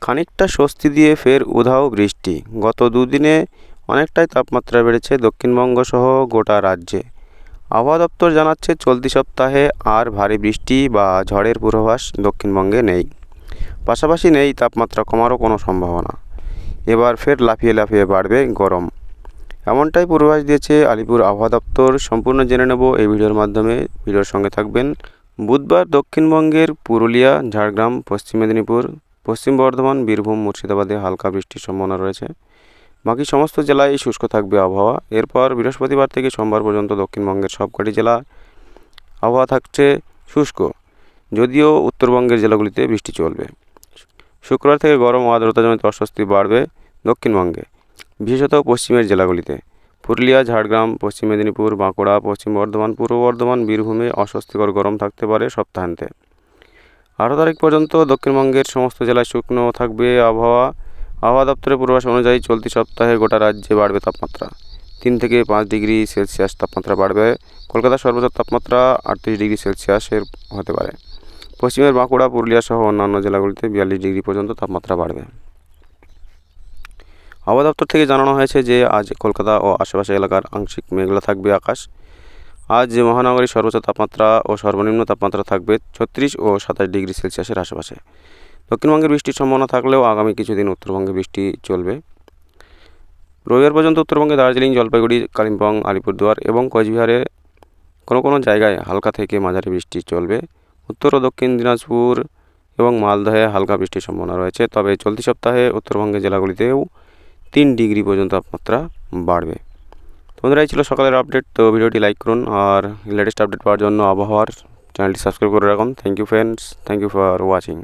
খানিকটা স্বস্তি দিয়ে ফের উধাও বৃষ্টি। গত দুদিনে অনেকটাই তাপমাত্রা বেড়েছে দক্ষিণবঙ্গ সহ গোটা রাজ্যে। আবহাওয়া দপ্তর জানাচ্ছে, চলতি সপ্তাহে আর ভারী বৃষ্টি বা ঝড়ের পূর্বাভাস দক্ষিণবঙ্গে নেই। পাশাপাশি নেই তাপমাত্রা কমারও কোনো সম্ভাবনা। এবার ফের লাফিয়ে লাফিয়ে বাড়বে গরম। এমনটাই পূর্বাভাস দিয়েছে আলিপুর আবহাওয়া দপ্তর। সম্পূর্ণ জেনে নেব এই ভিডিওর মাধ্যমে। ভিডিওর সঙ্গে থাকবেন বুধবার দক্ষিণবঙ্গের পুরুলিয়া, ঝাড়গ্রাম, পশ্চিম মেদিনীপুর পশ্চিম বর্ধমান, বীরভূম, মুর্শিদাবাদে হালকা বৃষ্টির সম্ভাবনা রয়েছে। বাকি সমস্ত জেলায় শুষ্ক থাকবে আবহাওয়া। এরপর বৃহস্পতিবার থেকে সোমবার পর্যন্ত দক্ষিণবঙ্গের সবকটি জেলা আবহাওয়া থাকছে শুষ্ক, যদিও উত্তরবঙ্গের জেলাগুলিতে বৃষ্টি চলবে। শুক্রবার থেকে গরম ও আর্দ্রতাজনিত অস্বস্তি বাড়বে দক্ষিণবঙ্গে, বিশেষত পশ্চিমের জেলাগুলিতে। পুরুলিয়া, ঝাড়গ্রাম, পশ্চিম মেদিনীপুর, বাঁকুড়া, পশ্চিম বর্ধমান, পূর্ব বর্ধমান, বীরভূমে অস্বস্তিকর গরম থাকতে পারে সপ্তাহান্তে। আঠারো তারিখ পর্যন্ত দক্ষিণবঙ্গের সমস্ত জেলায় শুকনো থাকবে আবহাওয়া। আবহাওয়া দপ্তরের পূর্বাভাস অনুযায়ী চলতি সপ্তাহে গোটা রাজ্যে বাড়বে তাপমাত্রা। তিন থেকে পাঁচ ডিগ্রি সেলসিয়াস তাপমাত্রা বাড়বে। কলকাতার সর্বোচ্চ তাপমাত্রা আটত্রিশ ডিগ্রি সেলসিয়াসের হতে পারে। পশ্চিমের বাঁকুড়া, পুরুলিয়া সহ অন্যান্য জেলাগুলিতে বিয়াল্লিশ ডিগ্রি পর্যন্ত তাপমাত্রা বাড়বে। আবহাওয়া দপ্তর থেকে জানানো হয়েছে যে আজ কলকাতা ও আশেপাশে এলাকার আংশিক মেঘলা থাকবে আকাশ। আজ যে মহানগরীর সর্বোচ্চ তাপমাত্রা ও সর্বনিম্ন তাপমাত্রা থাকবে ছত্রিশ ও সাতাশ ডিগ্রি সেলসিয়াসের আশেপাশে। দক্ষিণবঙ্গের বৃষ্টির সম্ভাবনা থাকলেও আগামী কিছুদিন উত্তরবঙ্গে বৃষ্টি চলবে। রবিবার পর্যন্ত উত্তরবঙ্গে দার্জিলিং, জলপাইগুড়ি, কালিম্পং, আলিপুরদুয়ার এবং কোচবিহারে কোনো কোনো জায়গায় হালকা থেকে মাঝারি বৃষ্টি চলবে। উত্তর ও দক্ষিণ দিনাজপুর এবং মালদহে হালকা বৃষ্টির সম্ভাবনা রয়েছে। তবে চলতি সপ্তাহে উত্তরবঙ্গের জেলাগুলিতেও তিন ডিগ্রি পর্যন্ত তাপমাত্রা বাড়বে। বন্ধুরা ছিল সকালের আপডেট তো ভিডিওটি লাইক করুন আর লেটেস্ট আপডেট পাওয়ার জন্য আবহাওয়ার চ্যানেলটি সাবস্ক্রাইব করে রাখুন। Thank you friends thank you for watching